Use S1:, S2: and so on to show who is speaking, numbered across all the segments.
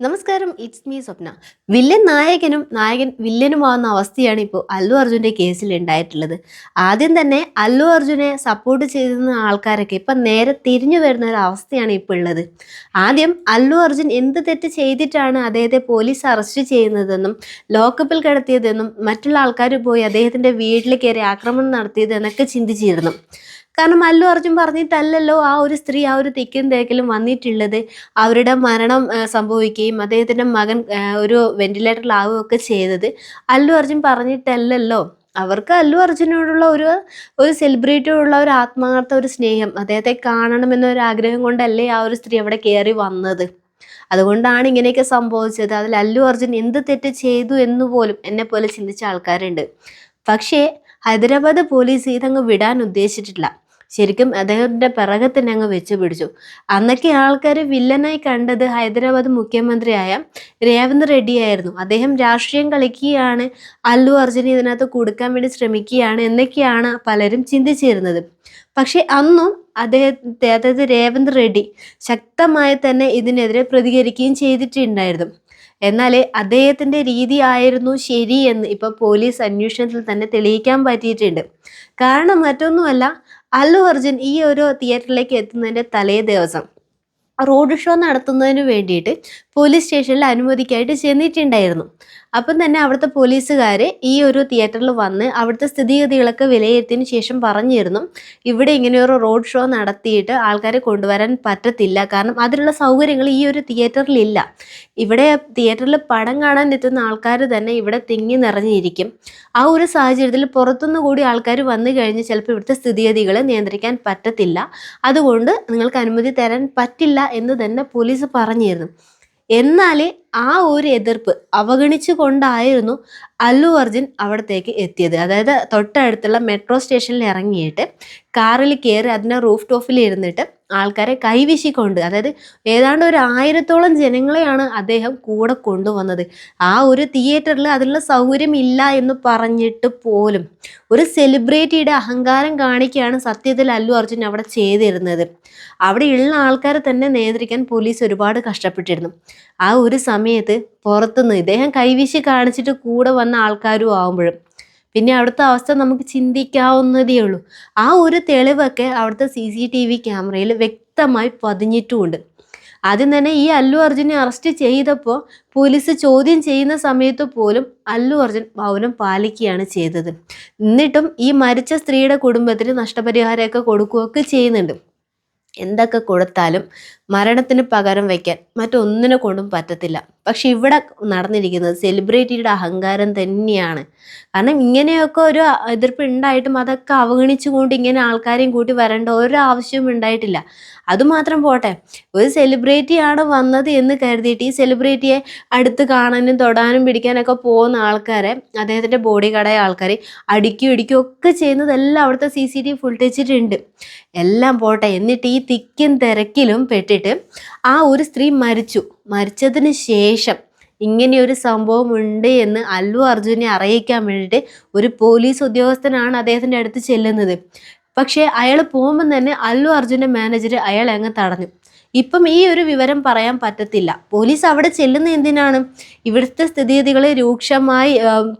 S1: നമസ്കാരം it's me Swapna. Villain നായകനും നായകൻ വില്ലനുമാവുന്ന അവസ്ഥയാണ് ഇപ്പോൾ അല്ലു അർജുന്റെ കേസിൽ ഉണ്ടായിട്ടുള്ളത്. ആദ്യം തന്നെ അല്ലു അർജുനെ സപ്പോർട്ട് ചെയ്തിരുന്ന ആൾക്കാരൊക്കെ ഇപ്പം നേരെ തിരിഞ്ഞു വരുന്ന ഒരു അവസ്ഥയാണ് ഇപ്പോൾ ഉള്ളത്. ആദ്യം അല്ലു അർജുൻ എന്ത് തെറ്റ് ചെയ്തിട്ടാണ് അദ്ദേഹത്തെ പോലീസ് അറസ്റ്റ് ചെയ്യുന്നതെന്നും ലോക്കപ്പിൽ കിടത്തിയതെന്നും മറ്റുള്ള ആൾക്കാർ പോയി അദ്ദേഹത്തിന്റെ വീട്ടിൽ കയറി ആക്രമണം നടത്തിയതെന്നൊക്കെ ചിന്തിച്ചിരുന്നു. കാരണം അല്ലു അർജുൻ പറഞ്ഞിട്ടല്ലല്ലോ ആ ഒരു സ്ത്രീ ആ ഒരു തിക്കും തേക്കിലും വന്നിട്ടുള്ളത്. അവരുടെ മരണം സംഭവിക്കുകയും അദ്ദേഹത്തിന്റെ മകൻ ഒരു വെന്റിലേറ്ററിൽ ഒക്കെ ചെയ്തത്. അല്ലു അർജുൻ പറഞ്ഞിട്ടല്ലല്ലോ അവർക്ക് അല്ലു അർജുനോടുള്ള ഒരു ഒരു സെലിബ്രിറ്റിയോടുള്ള ഒരു ആത്മാർത്ഥ ഒരു സ്നേഹം അദ്ദേഹത്തെ കാണണമെന്ന ഒരു ആഗ്രഹം കൊണ്ടല്ലേ ആ ഒരു സ്ത്രീ അവിടെ കയറി വന്നത്. അതുകൊണ്ടാണ് ഇങ്ങനെയൊക്കെ സംഭവിച്ചത്. അതിൽ അല്ലു അർജുൻ എന്ത് തെറ്റ് ചെയ്തു എന്ന് പോലും എന്നെ പോലെ ചിന്തിച്ച ആൾക്കാരുണ്ട്. പക്ഷേ ഹൈദരാബാദ് പോലീസ് ഇതങ്ങ് വിടാൻ ഉദ്ദേശിച്ചിട്ടില്ല. ശരിക്കും അദ്ദേഹത്തിന്റെ പിറകെ തന്നെ അങ്ങ് വെച്ച് പിടിച്ചു. അന്നൊക്കെ ആൾക്കാർ വില്ലനായി കണ്ടത് ഹൈദരാബാദ് മുഖ്യമന്ത്രിയായ രേവന്ത് റെഡ്ഡി ആയിരുന്നു അദ്ദേഹം രാഷ്ട്രീയം കളിക്കുകയാണ് അല്ലു അർജുനെ ഇതിനകത്ത് കൊടുക്കാൻ വേണ്ടി ശ്രമിക്കുകയാണ് എന്നൊക്കെയാണ് പലരും ചിന്തിച്ചിരുന്നത്. പക്ഷെ അന്നും അദ്ദേഹത്തെ അതായത് രേവന്ത് റെഡ്ഡി ശക്തമായി തന്നെ ഇതിനെതിരെ പ്രതികരിക്കുകയും ചെയ്തിട്ടുണ്ടായിരുന്നു. എന്നാൽ അദ്ദേഹത്തിന്റെ രീതിയായിരുന്നു ശരി എന്ന് ഇപ്പോൾ പോലീസ് അന്വേഷണത്തിൽ തന്നെ തെളിയിക്കാൻ പറ്റിയിട്ടുണ്ട്. കാരണം മറ്റൊന്നുമല്ല അല്ലു അർജുൻ ഈ ഒരു തിയേറ്ററിലേക്ക് എത്തുന്നതിന്റെ തലേ ദിവസം റോഡ് ഷോ നടത്തുന്നതിന് വേണ്ടിയിട്ട് പോലീസ് സ്റ്റേഷനിൽ അനുമതിക്കായിട്ട് ചെന്നിട്ടുണ്ടായിരുന്നു. അപ്പം തന്നെ അവിടുത്തെ പോലീസുകാർ ഈ ഒരു തിയേറ്ററിൽ വന്ന് അവിടുത്തെ സ്ഥിതിഗതികളൊക്കെ വിലയിരുത്തിയതിന് ശേഷം പറഞ്ഞിരുന്നു ഇവിടെ ഇങ്ങനെ ഒരു റോഡ് ഷോ നടത്തിയിട്ട് ആൾക്കാരെ കൊണ്ടുവരാൻ പറ്റത്തില്ല. കാരണം അതിനുള്ള സൗകര്യങ്ങൾ ഈ ഒരു തിയേറ്ററിലില്ല ഇവിടെ തിയേറ്ററിൽ പടം കാണാൻ എത്തുന്ന ആൾക്കാർ തന്നെ ഇവിടെ തിങ്ങി നിറഞ്ഞിരിക്കും. ആ ഒരു സാഹചര്യത്തിൽ പുറത്തുനിന്ന് കൂടി ആൾക്കാർ വന്നു കഴിഞ്ഞ് ചിലപ്പോൾ ഇവിടുത്തെ സ്ഥിതിഗതികൾ നിയന്ത്രിക്കാൻ പറ്റത്തില്ല. അതുകൊണ്ട് നിങ്ങൾക്ക് അനുമതി തരാൻ പറ്റില്ല എന്ന് തന്നെ പോലീസ് പറഞ്ഞിരുന്നു. എന്നാൽ ആ ഒരു എതിർപ്പ് അവഗണിച്ചു കൊണ്ടായിരുന്നു അല്ലു അർജുൻ അവിടത്തേക്ക് എത്തിയത്. അതായത് തൊട്ടടുത്തുള്ള മെട്രോ സ്റ്റേഷനിൽ ഇറങ്ങിയിട്ട് കാറിൽ കയറി അതിന്റെ റൂഫ് ടോപ്പിൽ ഇരുന്നിട്ട് ആൾക്കാരെ കൈവീശിക്കൊണ്ട് അതായത് ഏതാണ്ട് ഒരു ആയിരത്തോളം ജനങ്ങളെയാണ് അദ്ദേഹം കൂടെ കൊണ്ടുവന്നത്. ആ ഒരു തിയേറ്ററിൽ അതിനുള്ള സൗകര്യം ഇല്ല എന്ന് പറഞ്ഞിട്ട് പോലും ഒരു സെലിബ്രിറ്റിയുടെ അഹങ്കാരം കാണിക്കുകയാണ് സത്യത്തിൽ അല്ലു അർജുൻ അവിടെ ചെയ്തിരുന്നത്. അവിടെയുള്ള ആൾക്കാരെ തന്നെ നിയന്ത്രിക്കാൻ പോലീസ് ഒരുപാട് കഷ്ടപ്പെട്ടിരുന്നു. ആ ഒരു സമയത്ത് പുറത്തുനിന്ന് ഇദ്ദേഹം കൈവീശി കാണിച്ചിട്ട് കൂടെ വന്ന ആൾക്കാരും ആവുമ്പോഴും പിന്നെ അവിടുത്തെ അവസ്ഥ നമുക്ക് ചിന്തിക്കാവുന്നതേ ഉള്ളൂ. ആ ഒരു തെളിവൊക്കെ അവിടുത്തെ സി സി ടി വി ക്യാമറയിൽ വ്യക്തമായി പതിഞ്ഞിട്ടുമുണ്ട്. ആദ്യം തന്നെ ഈ അല്ലു അർജുനെ അറസ്റ്റ് ചെയ്തപ്പോൾ പോലീസ് ചോദ്യം ചെയ്യുന്ന സമയത്ത് പോലും അല്ലു അർജുൻ മൗനം പാലിക്കുകയാണ് ചെയ്തത്. എന്നിട്ടും ഈ മരിച്ച സ്ത്രീയുടെ കുടുംബത്തിന് നഷ്ടപരിഹാരമൊക്കെ കൊടുക്കുകയൊക്കെ ചെയ്യുന്നുണ്ട്. എന്തൊക്കെ കൊടുത്താലും മരണത്തിന് പകരം വയ്ക്കാൻ മറ്റൊന്നിനെ കൊണ്ടും പറ്റത്തില്ല. പക്ഷെ ഇവിടെ നടന്നിരിക്കുന്നത് സെലിബ്രിറ്റിയുടെ അഹങ്കാരം തന്നെയാണ്. കാരണം ഇങ്ങനെയൊക്കെ ഒരു എതിർപ്പ് ഉണ്ടായിട്ടും അതൊക്കെ അവഗണിച്ചുകൊണ്ട് ഇങ്ങനെ ആൾക്കാരെയും കൂട്ടി വരേണ്ട ഒരു ആവശ്യവും ഉണ്ടായിട്ടില്ല. അതുമാത്രം പോട്ടെ ഒരു സെലിബ്രിറ്റിയാണ് വന്നത് എന്ന് കരുതിയിട്ട് ഈ സെലിബ്രിറ്റിയെ അടുത്ത് കാണാനും തൊടാനും പിടിക്കാനൊക്കെ പോകുന്ന ആൾക്കാരെ അദ്ദേഹത്തിന്റെ ബോഡി കടയ ആൾക്കാരെ അടിക്കും ഇടിക്കും ഒക്കെ ചെയ്യുന്നതെല്ലാം അവിടുത്തെ സി സി ടി വി എല്ലാം പോട്ടെ എന്നിട്ട് ഈ തിക്കും തിരക്കിലും പെട്ടിട്ട് ആ ഒരു സ്ത്രീ മരിച്ചു. മരിച്ചതിന് ശേഷം ഇങ്ങനെയൊരു സംഭവം ഉണ്ട് എന്ന് അല്ലു അർജുനെ അറിയിക്കാൻ വേണ്ടിയിട്ട് ഒരു പോലീസ് ഉദ്യോഗസ്ഥനാണ് അദ്ദേഹത്തിന്റെ അടുത്ത് ചെല്ലുന്നത്. പക്ഷേ അയാൾ പോകുമ്പോൾ തന്നെ അല്ലു അർജുന്റെ മാനേജർ അയാൾ അങ്ങ് തടഞ്ഞു. ഇപ്പം ഈ ഒരു വിവരം പറയാൻ പറ്റത്തില്ല. പോലീസ് അവിടെ ചെല്ലുന്ന എന്തിനാണ്? ഇവിടുത്തെ സ്ഥിതിഗതികൾ രൂക്ഷമായി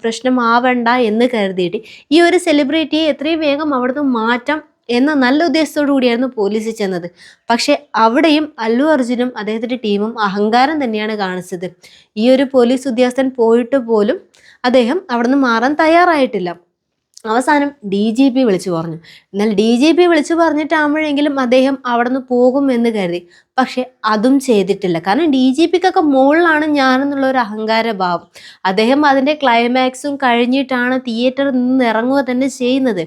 S1: പ്രശ്നമാവണ്ട എന്ന് കരുതിയിട്ട് ഈ ഒരു സെലിബ്രിറ്റിയെ എത്രയും വേഗം അവിടുന്ന് മാറ്റാം എന്ന നല്ല ഉദ്ദേശത്തോടു കൂടിയായിരുന്നു പോലീസ് ചെന്നത്. പക്ഷേ അവിടെയും അല്ലു അർജുനും അദ്ദേഹത്തിന്റെ ടീമും അഹങ്കാരം തന്നെയാണ് കാണിച്ചത്. ഈ ഒരു പോലീസ് ഉദ്യോഗസ്ഥൻ പോയിട്ട് പോലും അദ്ദേഹം അവിടുന്ന് മാറാൻ തയ്യാറായിട്ടില്ല. അവസാനം ഡി ജി പി വിളിച്ചു പറഞ്ഞു. എന്നാൽ ഡി ജി പി വിളിച്ചു പറഞ്ഞിട്ടാകുമ്പോഴെങ്കിലും അദ്ദേഹം അവിടെ നിന്ന് പോകും എന്ന് കരുതി. പക്ഷെ അതും ചെയ്തിട്ടില്ല. കാരണം ഡി ജി പിക്കൊക്കെ മുകളിലാണ് ഞാനെന്നുള്ള ഒരു അഹങ്കാരഭാവം. അദ്ദേഹം അതിന്റെ ക്ലൈമാക്സും കഴിഞ്ഞിട്ടാണ് തിയേറ്ററിൽ നിന്ന് ഇറങ്ങുക തന്നെ ചെയ്യുന്നത്.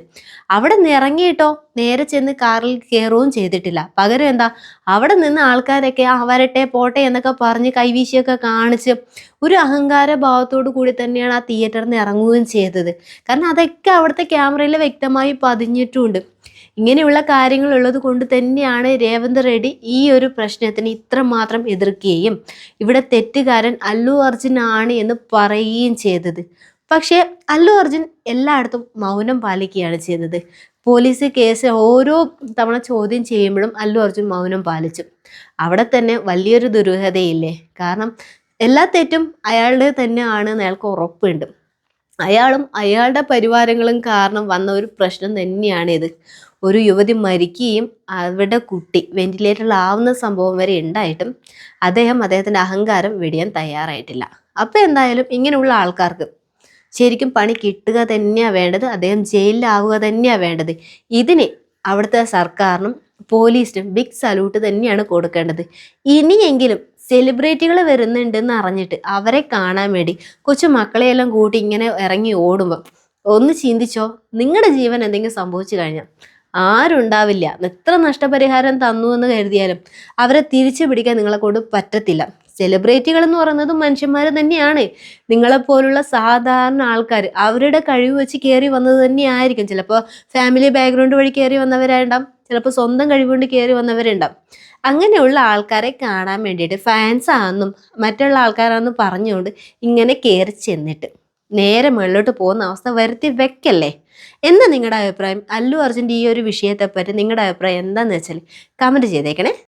S1: അവിടെ നിന്ന് നേരെ ചെന്ന് കാറിൽ കയറുകയും ചെയ്തിട്ടില്ല. പകരം എന്താ? അവിടെ നിന്ന് ആൾക്കാരൊക്കെ ആ വരട്ടെ പോട്ടെ എന്നൊക്കെ പറഞ്ഞ് കൈവീശിയൊക്കെ കാണിച്ച് ഒരു അഹങ്കാര ഭാവത്തോടു കൂടി തന്നെയാണ് ആ തിയേറ്ററിൽ നിന്ന് ഇറങ്ങുകയും ചെയ്തത്. കാരണം അതൊക്കെ അവിടുത്തെ ക്യാമറയിൽ വ്യക്തമായി പതിഞ്ഞിട്ടുമുണ്ട് ഇങ്ങനെയുള്ള കാര്യങ്ങൾ ഉള്ളത് കൊണ്ട് തന്നെയാണ് രേവന്ത് റെഡ്ഡി ഈ ഒരു പ്രശ്നത്തിന് ഇത്രമാത്രം എതിർക്കുകയും ഇവിടെ തെറ്റുകാരൻ അല്ലു അർജുൻ ആണ് എന്ന് പറയുകയും ചെയ്തത്. പക്ഷേ അല്ലു അർജുൻ എല്ലായിടത്തും മൗനം പാലിക്കുകയാണ് ചെയ്തത്. പോലീസ് കേസ് ഓരോ തവണ ചോദ്യം ചെയ്യുമ്പോഴും അല്ലു അർജുൻ മൗനം പാലിച്ചു. അവിടെ തന്നെ വലിയൊരു ദുരൂഹതയില്ലേ? കാരണം എല്ലാ തെറ്റും അയാളുടെ തന്നെയാണ് അയാൾക്ക് ഉറപ്പുണ്ട്. അയാളും അയാളുടെ പരിവാരങ്ങളും കാരണം വന്ന ഒരു പ്രശ്നം തന്നെയാണിത്. ഒരു യുവതി മരിക്കുകയും അവരുടെ കുട്ടി വെന്റിലേറ്ററിലാവുന്ന സംഭവം വരെ ഉണ്ടായിട്ടും അദ്ദേഹം അദ്ദേഹത്തിന്റെ അഹങ്കാരം വെടിയാൻ തയ്യാറായിട്ടില്ല. അപ്പോൾ എന്തായാലും ഇങ്ങനെയുള്ള ആൾക്കാർക്ക് ശരിക്കും പണി കിട്ടുക തന്നെയാണ് വേണ്ടത് അദ്ദേഹം ജയിലിലാവുക തന്നെയാണ് വേണ്ടത്. ഇതിന് അവിടുത്തെ സർക്കാരിനും പോലീസിനും ബിഗ് സല്യൂട്ട് തന്നെയാണ് കൊടുക്കേണ്ടത്. ഇനിയെങ്കിലും സെലിബ്രിറ്റികൾ വരുന്നുണ്ടെന്ന് അറിഞ്ഞിട്ട് അവരെ കാണാൻ വേണ്ടി കൊച്ചു മക്കളെയെല്ലാം കൂട്ടി ഇങ്ങനെ ഇറങ്ങി ഓടുമ്പോൾ ഒന്ന് ചിന്തിച്ചോ നിങ്ങളുടെ ജീവൻ എന്തെങ്കിലും സംഭവിച്ചു കഴിഞ്ഞാൽ ആരും ഉണ്ടാവില്ല എത്ര നഷ്ടപരിഹാരം തന്നു എന്ന് കരുതിയാലും അവരെ തിരിച്ചു പിടിക്കാൻ നിങ്ങളെ കൊണ്ട് പറ്റത്തില്ല. സെലിബ്രിറ്റികൾ എന്ന് പറയുന്നത് മനുഷ്യന്മാർ തന്നെയാണ്. നിങ്ങളെപ്പോലുള്ള സാധാരണ ആൾക്കാർ അവരുടെ കഴിവ് വെച്ച് കയറി വന്നത് തന്നെയായിരിക്കും. ചിലപ്പോൾ ഫാമിലി ബാക്ക്ഗ്രൗണ്ട് വഴി കയറി വന്നവരുണ്ടാവും ചിലപ്പോൾ സ്വന്തം കഴിവുകൊണ്ട് കയറി വന്നവരുണ്ടാവും. അങ്ങനെയുള്ള ആൾക്കാരെ കാണാൻ വേണ്ടിയിട്ട് ഫാൻസാണെന്നും മറ്റുള്ള ആൾക്കാരാണെന്നും പറഞ്ഞുകൊണ്ട് ഇങ്ങനെ കയറി ചെന്നിട്ട് നേരെ മുകളിലോട്ട് പോകുന്ന അവസ്ഥ വരുത്തി വെക്കല്ലേ? എന്താ നിങ്ങളുടെ അഭിപ്രായം? അല്ലു അർജുന്റെ ഈ ഒരു വിഷയത്തെപ്പറ്റി നിങ്ങളുടെ അഭിപ്രായം എന്താണെന്ന് വെച്ചാൽ കമന്റ് ചെയ്തേക്കണേ.